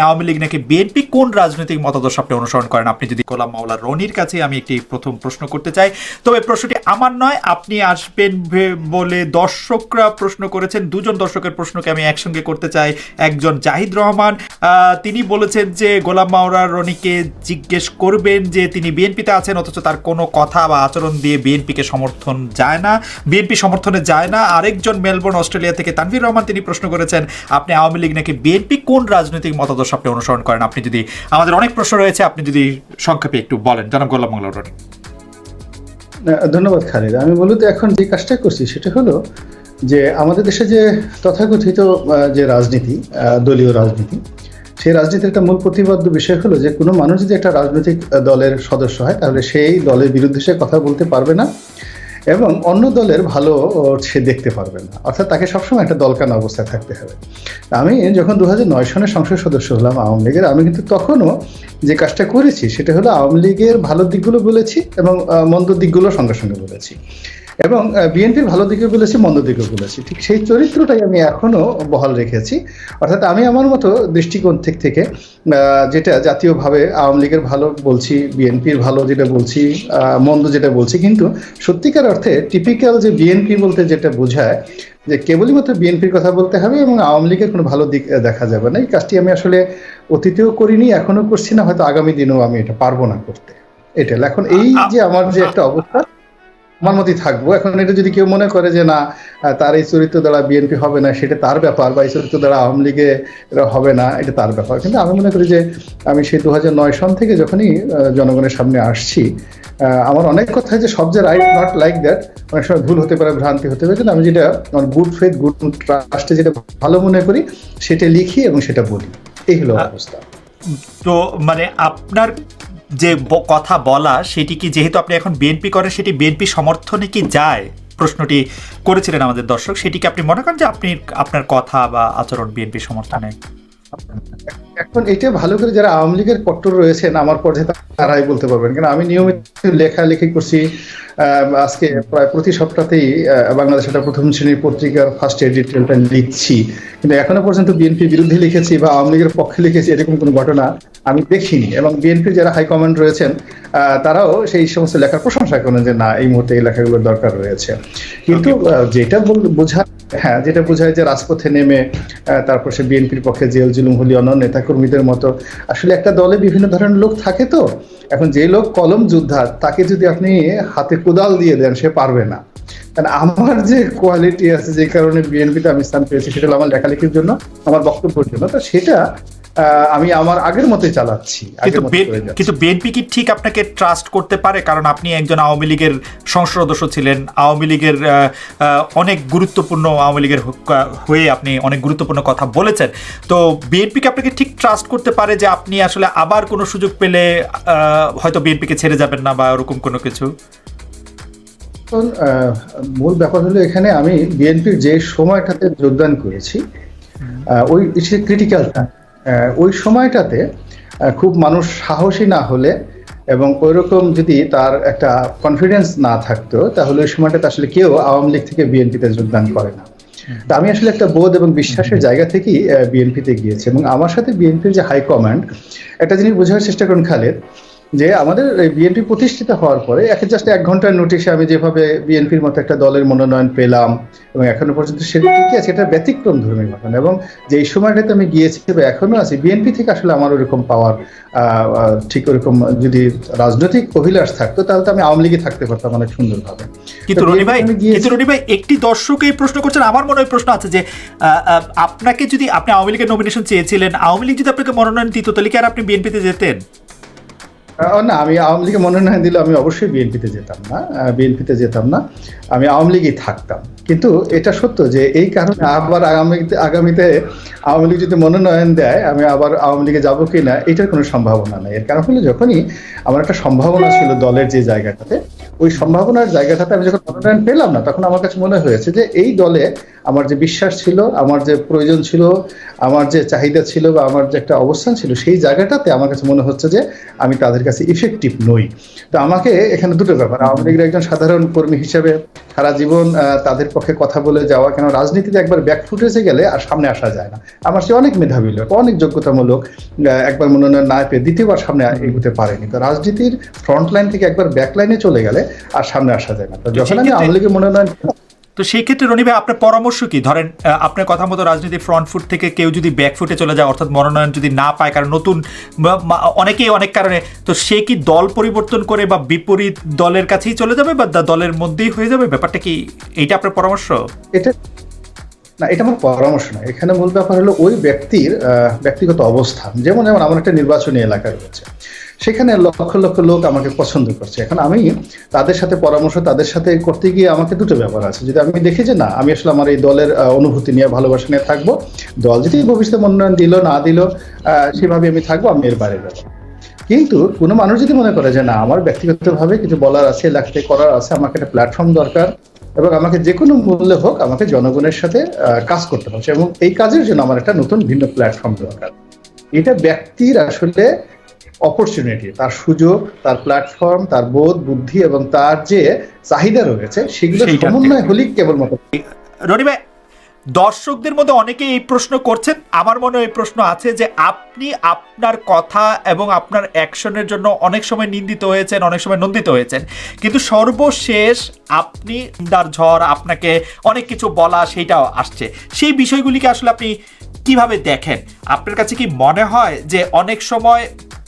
আওয়ামী লীগ নাকি বিএনপি কোন রাজনৈতিক মতাদর্শ আপনি অনুসরণ করেন? আপনি যদি গোলাম মাওলা রনির কাছে আমি একটি প্রথম প্রশ্ন করতে চাই। তবে প্রশ্নটি আমার নয়, আপনি আসবেন বলে দর্শকরা প্রশ্ন করেছেন। দুজন দর্শকের প্রশ্নকে আমি একসঙ্গে করতে চাই। একজন জাহিদ রহমান তিনি বলেছেন যে গোলাম মাওরা রনিকে জিজ্ঞেস করবেন যে তিনি বিএনপিতে আছেন, অথচ তার কোনো কথা বা আচরণ দিয়ে বিএনপিকে সমর্থন যায় না। বিএনপি সমর্থনে যায় না। আরেকজন মেলবোর্ন, অস্ট্রেলিয়া থেকে তানভীর রহমান, তিনি প্রশ্ন করেছেন, আপনি আওয়ামী লীগ নাকি বিএনপি? কোন রাজনৈতিক মতাদর্শ আপনি অনুসরণ করেন? আপনি যদি, আমাদের অনেক প্রশ্ন রয়েছে, আপনি যদি সংক্ষেপে একটু বলেন। জনাব গোলাম মাওলা রনি। ধন্যবাদ খালিদ। আমি মূলত এখন যে কাজটা করছি সেটা হলো যে আমাদের দেশে যে তথাকথিত যে রাজনীতি দলীয় রাজনীতি, সেই রাজনীতির একটা মূল প্রতিবদ্ধ বিষয় হলো যে কোনো মানুষ যদি একটা রাজনৈতিক দলের সদস্য হয়, তাহলে সেই দলের বিরুদ্ধে সে কথা বলতে পারবে না। এবং অন্য দলের ভালো সে দেখতে পারবে না। অর্থাৎ তাকে সবসময় একটা দলকান অবস্থায় থাকতে হবে। আমি যখন দু নয় সনে সংসদ সদস্য হলাম আওয়ামী লীগের, আমি কিন্তু তখনও যে কাজটা করেছি সেটা হলো আওয়ামী লীগের ভালো দিকগুলো বলেছি এবং মন্দ দিকগুলো সঙ্গে সঙ্গে বলেছি। এবং বিএনপির ভালো দিকে বলেছি মন্দ দিকে বলেছি। ঠিক সেই চরিত্রটাই আমি এখনও বহাল রেখেছি। অর্থাৎ আমি আমার মতো দৃষ্টিকোণ থেকে থেকে যেটা জাতীয়ভাবে আওয়ামী লীগের ভালো বলছি বিএনপির ভালো যেটা বলছি মন্দ যেটা বলছি কিন্তু সত্যিকার অর্থে টিপিক্যাল যে বিএনপি বলতে যেটা বোঝায় যে কেবলই মাত্র বিএনপির কথা বলতে হবে এবং আওয়ামী লীগের কোনো ভালো দিক দেখা যাবে না। এই কাজটি আমি আসলে অতীতেও করিনি এখনও করছি না হয়তো আগামী দিনেও আমি এটা পারব না করতে। এটা এখন এই যে আমার যে একটা অবস্থা আমার মতোই থাকব। এখন এটা যদি কেউ মনে করে যে না তার এই চরিত্র দ্বারা বিএনপি হবে না সেটা তার ব্যাপার বা এই চরিত্র দ্বারা আওয়ামী লীগে হবে না এটা তার ব্যাপার। কিন্তু আমি মনে করি যে আমি সেই দু নয় সন থেকে যখনই জনগণের সামনে আসছি আমার অনেক কথা যে সব যে রাইট নট লাইক দ্যাট অনেক সময় ভুল হতে পারে ভ্রান্তি হতে পারে কিন্তু আমি যেটা আমার গুড ফেথ গুড ট্রাস্টে যেটা ভালো মনে করি সেটা লিখি এবং সেটা বলি। এই হলো অবস্থা। তো মানে আপনার যে কথা বলা, সেটি কি যেহেতু আপনি এখন বিএনপি করেন, সেটি বিএনপি সমর্থনে কি যায়? প্রশ্নটি করেছিলেন আমাদের দর্শক, সেটি কি আপনি মনে করেন যে আপনি আপনার কথা বা আচরণ বিএনপি সমর্থনে? এখন এটা ভালো করে যারা আওয়ামী লীগের কট্টর রয়েছেন, আমার পর্যায়ে তারাই বলতে পারবেন। কারণ আমি নিয়মিত লেখালেখি করছি আজকে প্রায় প্রতি সপ্তাহতেই বাংলাদেশ একটা প্রথম শ্রেণির পত্রিকার ফার্স্ট এডিটোরিয়ালটা লিখছি। কিন্তু এখনও পর্যন্ত বিএনপি বিরুদ্ধে লিখেছি বা আওয়ামী লীগের পক্ষে লিখেছি, এরকম কোনো ঘটনা আমি দেখিনি। এবং বিএনপির যারা হাইকমান্ড রয়েছেন তারাও সেই সমস্ত লেখার প্রশংসা করেন যে না এই মুহূর্তে এই লেখাগুলোর দরকার রয়েছে। কিন্তু যেটা বোঝায় হ্যাঁ যেটা বোঝায় যে রাজপথে নেমে তারপর সে বিএনপির পক্ষে জেল জুলুম হলি অন্য নেতাকর্মীদের মতো আসলে একটা দলে বিভিন্ন ধরনের লোক থাকে তো। এখন যে লোক কলম যোদ্ধা তাকে যদি আপনি হাতে কোদাল দিয়ে দেন সে পারবে না। কারণ আমার যে কোয়ালিটি আছে যে কারণে বিএনপিতে আমি স্থান পেয়েছি সেটা হলো আমার লেখালেখির জন্য আমার বক্তব্যের জন্য। তো সেটা আমি আমার আগের মতোই চালাচ্ছি কিন্তু বিএনপি কি ঠিক আপনাকে ট্রাস্ট করতে পারে? কারণ আপনি একজন আওয়ামী লীগের সংসদ সদস্য ছিলেন আওয়ামী লীগের অনেক গুরুত্বপূর্ণ আওয়ামী লীগের হয়ে আপনি অনেক গুরুত্বপূর্ণ কথা বলেছেন। তো বিএনপি কি আপনাকে ঠিক ট্রাস্ট করতে পারে যে আপনি আসলে আবার কোনো সুযোগ পেলে হয়তো বিএনপিকে ছেড়ে যাবেন না বা ওরকম কোনো কিছু? মূল ব্যাপার হলো এখানে আমি বিএনপির যে সময়টাতে যোগদান করেছি ওই সে ক্রিটিক্যালটা ওই সময়টাতে খুব মানুষ সাহসী না হলে এবং ওই রকম যদি তার একটা কনফিডেন্স না থাকতো, তাহলে ওই সময়টাতে আসলে কেউ আওয়ামী লীগ থেকে বিএনপিতে যোগদান করে না। তা আমি আসলে একটা বোধ এবং বিশ্বাসের জায়গা থেকেই বিএনপিতে গিয়েছি এবং আমার সাথে বিএনপির যে হাইকমান্ড একটা জিনিস বোঝার চেষ্টা করুন খালেদ যে আমাদের বিএনপি প্রতিষ্ঠিত হওয়ার পরে এক জাস্ট এক ঘণ্টার নোটিশে আমি যেভাবে বিএনপির মতো একটা দলের মনোনয়ন পেলাম এবং এখনও পর্যন্ত সেটা কি আছে এটা ব্যতিক্রম ধর্মী ঘটনা। এবং যে সময়টাতে আমি গিয়েছি বা এখনও আছি বিএনপি থেকে আসলে আমার ওরকম পাওয়ার ঠিক ওরকম যদি রাজনৈতিক অভিলাষ থাকতো তাহলে তো আমি আওয়ামী লীগে থাকতে পারতাম অনেক সুন্দরভাবে। কিন্তু রনি ভাই কিন্তু রনি ভাই একটি দর্শক এই প্রশ্ন করছেন আমার মনে হয় প্রশ্ন আছে যে আপনাকে যদি আপনি আওয়ামী লীগের নমিনেশন চেয়েছিলেন আওয়ামী লীগ যদি আপনাকে মনোনয়ন দিত তাহলে কি আর আপনি বিএনপিতে যেতেন? না, আমি আওয়ামী লীগে মনোনয়ন দিলে আমি অবশ্যই বিএনপিতে যেতাম না। বিএনপিতে যেতাম না। আমি আওয়ামী লীগেই থাকতাম। কিন্তু এটা সত্য যে এই কারণে আবার আগামীতে আগামীতে আওয়ামী লীগ যদি মনোনয়ন দেয়, আমি আবার আওয়ামী লীগে যাব কি না এটার কোনো সম্ভাবনা নেই। এর কারণ হলো যখনই আমার একটা সম্ভাবনা ছিল দলের যে জায়গাটাতে, ওই সম্ভাবনার জায়গাটাতে আমি যখন মনোনয়ন পেলাম না, তখন আমার কাছে মনে হয়েছে যে এই দলে আমার যে বিশ্বাস ছিল, আমার যে প্রয়োজন ছিল, আমার যে চাহিদা ছিল বা আমার যে একটা অবস্থান ছিল, সেই জায়গাটাতে আমার কাছে মনে হচ্ছে যে আমি তাদের কাছে ইফেক্টিভ নই। তো আমাকে এখানে দুটো ব্যাপার, আওয়ামী লীগের একজন সাধারণ কর্মী হিসেবে সারা জীবন তাদের পক্ষে কথা বলে যাওয়া কেন? রাজনীতিতে একবার ব্যাক ফুটেছে গেলে আর সামনে আসা যায় না। আমার সে অনেক মেধাবী লোক অনেক যোগ্যতামূলক একবার মনোনয়ন না পেয়ে দ্বিতীয়বার সামনে এগোতে পারেনি। তো রাজনীতির ফ্রন্ট লাইন থেকে একবার ব্যাকলাইনে চলে গেলে আর সামনে আসা যায় না। তো যখন আমি আওয়ামী লীগের মনোনয়ন তো সেই ক্ষেত্রে রনি ভাই, আপনার পরামর্শ কি? ধরেন আপনার কথা মতো রাজনীতি ফ্রন্ট ফুট থেকে কেউ যদি ব্যাক ফুটে চলে যায়, অর্থাৎ মনোনয়ন যদি না পায়, কারণ নতুন অনেকেই অনেক কারণে, তো সে কি দল পরিবর্তন করে বা বিপরীত দলের কাছেই চলে যাবে বা দলের মধ্যেই হয়ে যাবে? ব্যাপারটা কি এইটা আপনার পরামর্শ? এটা, না, এটা আমার পরামর্শ না। এখানে মূল ব্যাপার হলো ওই ব্যক্তির ব্যক্তিগত অবস্থান। যেমন যেমন আমার একটা নির্বাচনী এলাকা রয়েছে। সেখানে লক্ষ লক্ষ লোক আমাকে পছন্দ করছে। এখন আমি তাদের সাথে পরামর্শ, তাদের সাথে করতে গিয়ে আমাকে দুটো ব্যাপার আছে। যদি আমি দেখি যে না, আমি আসলে আমার এই দলের অনুভূতি নিয়ে ভালোবাসা নিয়ে থাকব, দল যদি ভবিষ্যতে মনোনয়ন দিল, না দিল সেভাবে আমি থাকব, আমি এর বাইরে যাব। কিন্তু কোনো মানুষ যদি মনে করে যে না, আমার ব্যক্তিগতভাবে কিছু বলার আছে লেখতে করার আছে, আমাকে একটা প্ল্যাটফর্ম দরকার, এবং আমাকে যে কোনো মূল্যে হোক, আমাকে জনগণের সাথে কাজ করতে হচ্ছে এবং এই কাজের জন্য আমার একটা নতুন ভিন্ন প্ল্যাটফর্ম দরকার। এটা ব্যক্তির আসলে অপরচুনিটি তার সুযোগ তার প্ল্যাটফর্ম তার বোধ বুদ্ধি এবং তার যে চাহিদা রয়েছে সেগুলো সমন্বয় হলেই কেবলমাত্র রনি ভাই দর্শকদের মধ্যে অনেকেই এই প্রশ্ন করছেন। আমার মনে এই প্রশ্ন আছে যে আপনি আপনার কথা এবং আপনার অ্যাকশনের জন্য অনেক সময় নিন্দিত হয়েছেন অনেক সময় নন্দিত হয়েছেন। কিন্তু সর্বশেষ আপনি দার ঝড় আপনাকে অনেক কিছু বলা সেইটাও আসছে। সেই বিষয়গুলিকে আসলে আপনি কীভাবে দেখেন? আপনার কাছে কি মনে হয় যে অনেক সময়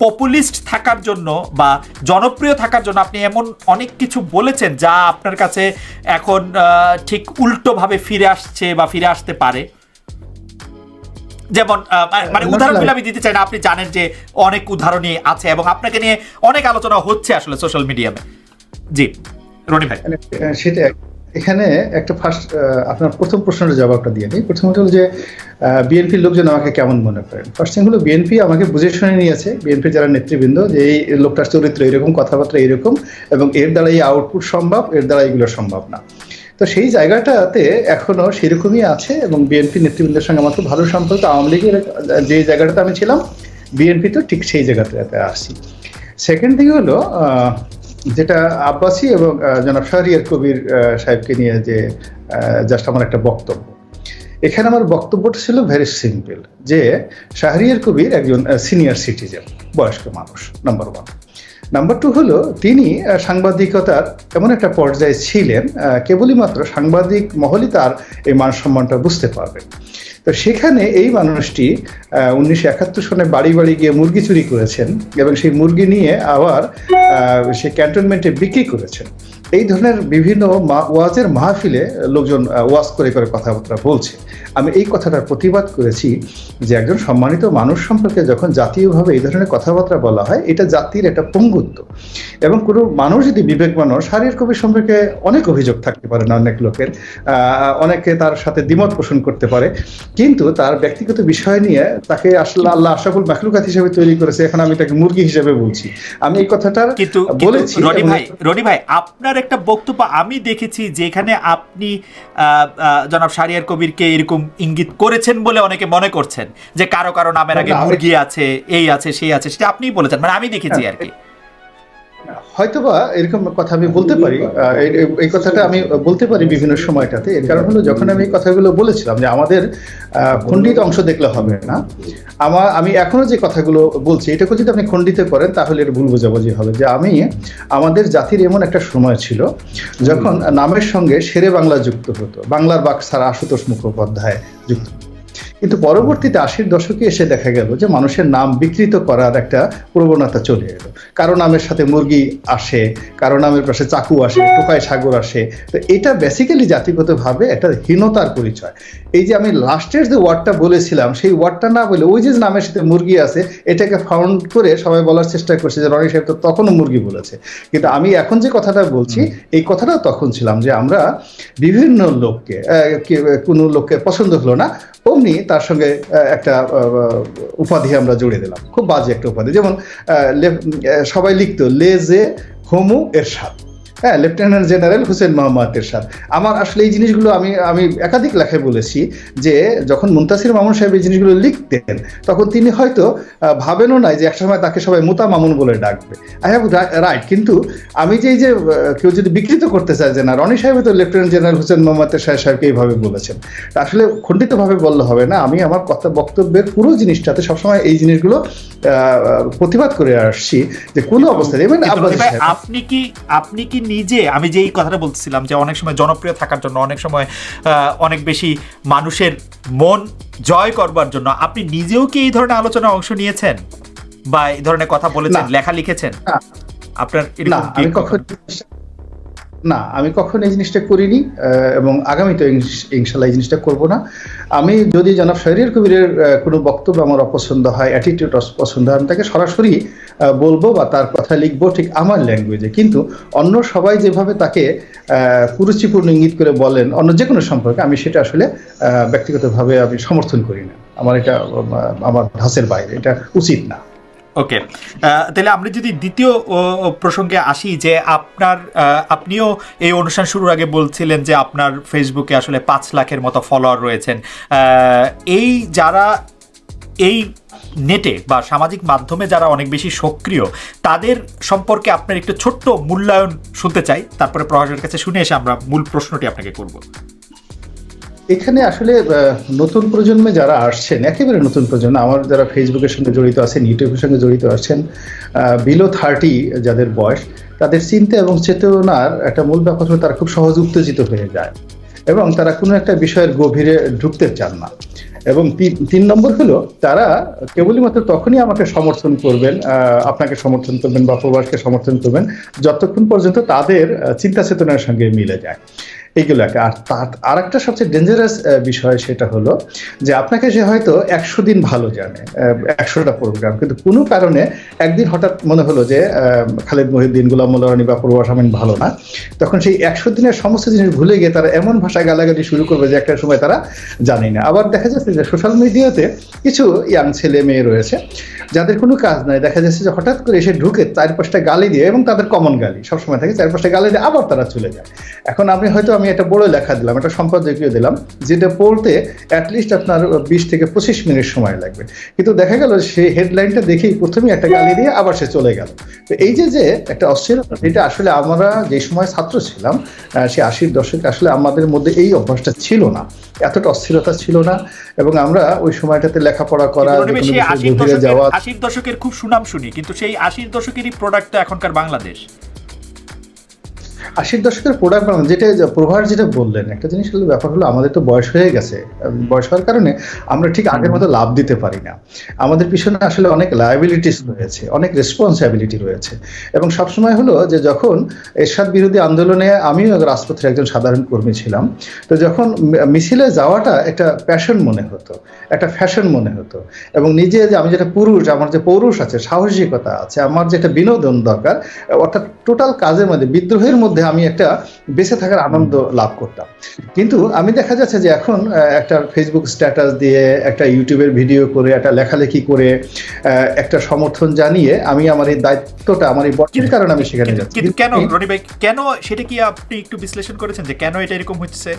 পপুলিস্ট থাকার জন্য বা জনপ্রিয় থাকার জন্য আপনি এমন অনেক কিছু বলেছেন যা আপনার কাছে এখন আহ, ঠিক উল্টোভাবে ফিরে আসছে বা ফিরে আসতে পারে। যেমন আহ, মানে- উদাহরণগুলো আমি দিতে চাই না আপনি জানেন যে অনেক উদাহরণই আছে এবং আপনাকে নিয়ে অনেক আলোচনা হচ্ছে আসলে সোশ্যাল মিডিয়ামে জি রনি ভাই। মানে, আহ, সেটা এখানে একটা ফার্স্ট আপনার প্রথম প্রশ্নের জবাবটা দিয়ে নিই। প্রথমত হলো যে বিএনপির লোকজন আমাকে কেমন মনে করেন? ফার্স্ট থিং হলো বিএনপি আমাকে বুঝে শুনে নিয়েছে। বিএনপি যারা নেতৃবৃন্দ, যে এই লোকটার চরিত্র এরকম, কথাবার্তা এরকম, এবং এর দ্বারা এই আউটপুট সম্ভব, এর দ্বারা এগুলো সম্ভব না। তো সেই জায়গাটাতে এখনও সেরকমই আছে, এবং বিএনপি নেতৃবৃন্দের সঙ্গে আমার খুব ভালো সম্পর্ক। আওয়ামী লীগের, যে জায়গাটাতে আমি ছিলাম বিএনপি তো ঠিক সেই জায়গাতে আসি। সেকেন্ড থিং হলো যেটা আব্বাসী এবং জনাব শাহরিয়ার কবির সাহেবকে নিয়ে যে জাস্ট আমার একটা বক্তব্য। এখানে আমার বক্তব্যটা ছিল ভেরি সিম্পল যে শাহরিয়ার কবির একজন সিনিয়র সিটিজেন বয়স্ক মানুষ নাম্বার ওয়ান নাম্বার টু হলো, তিনি সাংবাদিকতার এমন একটা পর্যায়ে ছিলেন কেবলই মাত্র সাংবাদিক মহলই তার এই মান সম্মানটা বুঝতে পারবে। তো সেখানে এই মানুষটি উনিশশো একাত্তর সনে বাড়ি বাড়ি গিয়ে মুরগি চুরি করেছেন এবং সেই মুরগি নিয়ে আবার সেই ক্যান্টনমেন্টে বিক্রি করেছেন। এই ধরনের বিভিন্ন ওয়াজের মাহফিলে লোকজন ওয়াজ করে করে কথাবার্তা বলছে। আমি এই কথাটার প্রতিবাদ করেছি যে একজন সম্মানিত মানুষ সম্পর্কে যখন জাতীয়ভাবে এই ধরনের কথাবার্তা বলা হয় এটা জাতির একটা পঙ্গুত্ব। এবং কোনো মানুষ যদি বিবেক মানুষ শারীর কবি সম্পর্কে অনেক অভিযোগ থাকতে পারে না অনেক লোকের। আহ, অনেকে তার সাথে দ্বিমত পোষণ করতে পারে। কিন্তু তার ব্যক্তিগত বিষয় নিয়ে তাকে আসলে আল্লাহ আশাফুল মাখলুকাত হিসেবে তৈরি করেছে। এখন আমি তাকে মুরগি হিসেবে বলছি। আমি এই কিন্তু বলেছি রনি ভাই রনি ভাই আপনার একটা বক্তব্য আমি দেখেছি যেখানে আপনি জনাব সারিয়ার কবিরকে এরকম ইঙ্গিত করেছেন বলে অনেকে মনে করছেন যে কারও কারও নামের আগে মুরগি আছে এই আছে সেই আছে সেটা আপনিই বলেছেন। মানে আমি দেখেছি আর কি। হয়তোবা এরকম কথা আমি বলতে পারি। এই- কথাটা আমি বলতে পারি বিভিন্ন সময়টাতে। এর কারণ হলো যখন আমি এই কথাগুলো বলেছিলাম যে আমাদের খণ্ডিত অংশ দেখলে হবে না আমার আমি এখনও যে কথাগুলো বলছি, এটাকে যদি আপনি খণ্ডিত করেন, তাহলে এর ভুল বোঝাবুঝি হবে যে আমি আমাদের জাতির এমন একটা সময় ছিল যখন নামের সঙ্গে শেরে বাংলা যুক্ত হতো। বাংলার বাক ছাড়া আশুতোষ মুখোপাধ্যায় যুক্ত। কিন্তু পরবর্তীতে আশির দশকে এসে দেখা গেল যে মানুষের নাম বিকৃত করার একটা প্রবণতা চলে এলো। কারও নামের সাথে মুরগি আসে কারও নামের পাশে চাকু আসে টোকায় সাগর আসে। তো এটা বেসিক্যালি জাতিগতভাবে একটা হীনতার পরিচয়। এই যে আমি লাস্টের যে ওয়ার্ডটা বলেছিলাম সেই ওয়ার্ডটা না বলে ওই যে নামের সাথে মুরগি আছে এটাকে ফাউন্ড করে সবাই বলার চেষ্টা করছে যে রনি সাহেব তো তখনও মুরগি বলেছে। কিন্তু আমি এখন যে কথাটা বলছি এই কথাটা তখন ছিলাম যে আমরা বিভিন্ন লোককে কোনো লোককে পছন্দ হলো না অমনি তার সঙ্গে একটা উপাধি আমরা জুড়ে দিলাম। খুব বাজে একটা উপাধি। যেমন সবাই লিখতো লেজে হোমু এরশাদ। হ্যাঁ লেফটেন্যান্ট জেনারেল হুসেন মোহাম্মদ এরশাদ আমার আসলে এই জিনিসগুলো আমি আমি একাধিক লেখায় বলেছি যে যখন মুন্তাসির মামুন সাহেব এই জিনিসগুলো লিখতেন তখন তিনি হয়তো ভাবেনও নাই যে একসময় তাকে সবাই মুতা মামুন বলে ডাকবে। আই হ্যাভ রাইট কিন্তু আমি যে এই যে কেউ যদি বিকৃত করতে চায় যে না রনি সাহেব তো লেফটেন্যান্ট জেনারেল হুসেন মোহাম্মদ এরশাদ সাহেবকে এইভাবে বলেছেন। আসলে খণ্ডিতভাবে বললে হবে না। আমি আমার কথা বক্তব্যের পুরো জিনিসটাতে সবসময় এই জিনিসগুলো প্রতিবাদ করে আসছি যে কোনো অবস্থায় আপনি কি আপনি কি নিজে আমি যে এই কথাটা বলছিলাম যে অনেক সময় জনপ্রিয় থাকার জন্য অনেক সময় আহ, অনেক বেশি মানুষের মন জয় করবার জন্য আপনি নিজেও কি এই ধরনের আলোচনা অংশ নিয়েছেন? বা এই ধরনের কথা বলেছেন লেখা লিখেছেন? আপনার এরকম না, আমি কখন এই জিনিসটা করিনি এবং আগামীতে ইনশ- ইনশাল্লাহ এই জিনিসটা করব না। আমি যদি জনাব শহরিয়ার কবিরের কোনো বক্তব্য আমার অপছন্দ হয় অ্যাটিটিউড অপছন্দ হয়, আমি তাকে সরাসরি বলব বা তার কথা লিখব ঠিক আমার ল্যাঙ্গুয়েজে কিন্তু অন্য সবাই যেভাবে তাকে কুরুচিপূর্ণ ইঙ্গিত করে বলেন, অন্য যে কোনো সম্পর্কে, আমি সেটা আসলে ব্যক্তিগতভাবে আমি সমর্থন করি না। আমার এটা আমার ধাসের বাইরে, এটা উচিত না। ওকে তাহলে আমরা যদি দ্বিতীয় প্রসঙ্গে আসি যে আপনার আপনিও এই অনুষ্ঠান শুরুর আগে বলছিলেন যে আপনার ফেসবুকে আসলে পাঁচ লাখের মতো ফলোয়ার রয়েছেন। এই যারা এই নেটে বা সামাজিক মাধ্যমে যারা অনেক বেশি সক্রিয়, তাদের সম্পর্কে আপনার একটু ছোট্ট মূল্যায়ন শুনতে চাই। তারপরে প্রভাসের কাছে শুনে এসে আমরা মূল প্রশ্নটি আপনাকে করব। এখানে আসলে নতুন প্রজন্মে যারা আসছেন, একেবারে নতুন প্রজন্ম, আমার যারা ফেসবুকের সঙ্গে জড়িত আছেন ইউটিউবের সঙ্গে জড়িত আছেন বিলো থার্টি যাদের বয়স, তাদের চিন্তা এবং চেতনার একটা মূল ব্যাপার হলো তারা খুব সহজ উত্তেজিত হয়ে যায় এবং তারা কোনো একটা বিষয়ের গভীরে ঢুকতে চান না। এবং তিন- নম্বর হলো, তারা কেবলই মাত্র তখনই আমাকে সমর্থন করবেন আপনাকে সমর্থন করবেন বা প্রবাসকে সমর্থন করবেন, যতক্ষণ পর্যন্ত তাদের চিন্তা চেতনার সঙ্গে মিলে যায়। এইগুলো একটা আর তার আর একটা সবচেয়ে ডেঞ্জারাস বিষয় সেটা হলো যে আপনাকে সে হয়তো একশো দিন ভালো জানে একশোটা প্রোগ্রাম কিন্তু কোনো কারণে একদিন হঠাৎ মনে হলো যে খালেদ মহিউদ্দিন, গোলাম মোল্লারানি বা পূর্বাস আমিন ভালো না, তখন সেই একশো দিনের সমস্ত জিনিস ভুলে গিয়ে তারা এমন ভাষায় গালাগালি শুরু করবে যে একটা সময় তারা জানে না। আবার দেখা যাচ্ছে যে সোশ্যাল মিডিয়াতে কিছু ইয়াং ছেলে মেয়ে রয়েছে, যাদের কোনো কাজ নাই। দেখা যাচ্ছে যে হঠাৎ করে এসে ঢুকে চার পাঁচটা গালি দিয়ে এবং তাদের কমন গালি, সবসময় থাকে চার পাঁচটা গালি দিয়ে আবার তারা চলে যায়। এখন আমি হয়তো আমি একটা বড় লেখা দিলাম একটা সম্পাদকীয় দিলাম যেটা পড়তে অ্যাটলিস্ট আপনার বিশ থেকে পঁচিশ মিনিট সময় লাগবে। কিন্তু দেখা গেল সেই হেডলাইনটা দেখেই প্রথমেই একটা গালি দিয়ে আবার সে চলে গেল। তো এই যে যে একটা অস্থিরতা এটা আসলে আমরা যে সময় ছাত্র ছিলাম সে আশির দশকে আসলে আমাদের মধ্যে এই অভ্যাসটা ছিল না। এতটা অস্থিরতা ছিল না এবং আমরা ওই সময়টাতে লেখাপড়া করা আশির দশকের খুব সুনাম শুনি কিন্তু সেই আশির দশকেরই প্রোডাক্ট তো এখনকার বাংলাদেশ। আশির দশকের প্রোডাক্ট বানানো, যেটা প্রভার যেটা বললেন, একটা জিনিস হলো ব্যাপার হলো আমাদের তো বয়স হয়ে গেছে। বয়স হওয়ার কারণে আমরা ঠিক আগের মতো লাভ দিতে পারি না। আমাদের পিছনে আসলে অনেক লায়াবিলিটিস রয়েছে, অনেক রেসপন্সিবিলিটি রয়েছে। এবং সবসময় হলো যে যখন এরশাদ বিরোধী আন্দোলনে আমিও রাজপথের একজন সাধারণ কর্মী ছিলাম, তো যখন মিছিলে যাওয়াটা একটা প্যাশন মনে হতো, একটা ফ্যাশন মনে হতো। এবং নিজে যে আমি যেটা পুরুষ, আমার যে পৌরুষ আছে, সাহসিকতা আছে, আমার যেটা বিনোদন দরকার, অর্থাৎ টোটাল কাজের মধ্যে, বিদ্রোহের মধ্যে আমি একটা বেঁচে থাকার আনন্দ লাভ করতাম। কিন্তু আমি দেখা যাচ্ছে যে এখন একটা ফেসবুক স্ট্যাটাস দিয়ে একটা ইউটিউবের ভিডিও করে একটা লেখালেখি করে একটা সমর্থন জানিয়ে আমি আমার এই দায়িত্বটা আমার এই বটির কারণে আমি সেখানে যাচ্ছি। কেন রনি ভাই কেন সেটা কি আপনি একটু বিশ্লেষণ করেছেন যে কেন এটা এরকম হচ্ছে?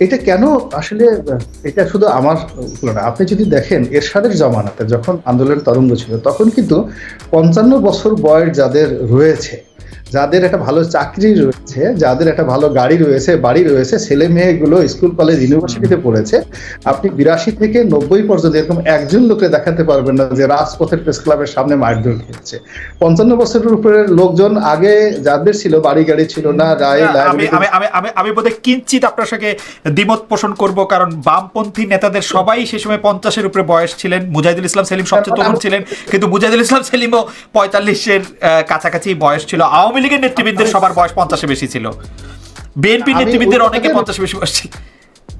এটা- কেন আসলে এটা শুধু আমার না আপনি যদি দেখেন এরশাদের জমানাতে যখন আন্দোলন তরঙ্গ ছিল তখন কিন্তু পঞ্চান্ন বছর বয়স যাদের রয়েছে যাদের একটা ভালো চাকরি রয়েছে যাদের একটা ভালো গাড়ি রয়েছে বাড়ি রয়েছে ছেলে মেয়েগুলো স্কুল কলেজ ইউনিভার্সিটিতে পড়েছে আপনি বিরাশি থেকে নব্বই পর্যন্ত এরকম একজন লোকে দেখাতে পারবেন না যে রাজপথের প্রেস ক্লাবের সামনে মারধর খেয়েছে। পঞ্চান্ন বছরের উপরে লোকজন আগে যাদের ছিল বাড়ি গাড়ি ছিল না রায় আমি আমি বোধহয় কিঞ্চিত আপনার সঙ্গে দ্বিমত পোষণ করব কারণ বামপন্থী নেতাদের সবাই সে সময় পঞ্চাশের উপরে বয়স ছিলেন মুজাহিদুল ইসলাম সেলিম সবচেয়ে তরুণ ছিলেন কিন্তু মুজাহিদুল ইসলাম সেলিমও পঁয়তাল্লিশের কাছাকাছি বয়স ছিল। আওয়ামী লীগের নেতৃবৃন্দের সবার বয়স পঞ্চাশে বেশি ছিল। বিএনপি নেতৃবৃন্দের অনেকে পঞ্চাশে বেশি বয়স। ছিল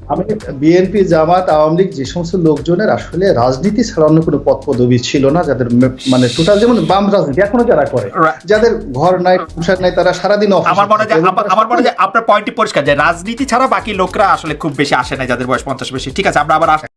আমি বিএনপি জামাত আওয়ামী লীগ যে সমস্ত লোকজনের আসলে রাজনীতি ছাড়া অন্য কোনো পদ পদবি ছিল না যাদের মানে টোটাল যেমন বাম রাজনীতি এখনও যারা করে যাদের ঘর নাই সংসার নাই তারা সারাদিন আমার মনে হয় আমার- মনে হয় আপনার পয়েন্টটি পরিষ্কার যে রাজনীতি ছাড়া বাকি লোকরা আসলে খুব বেশি আসে না যাদের বয়স পঞ্চাশ বেশি। ঠিক আছে আমরা আবার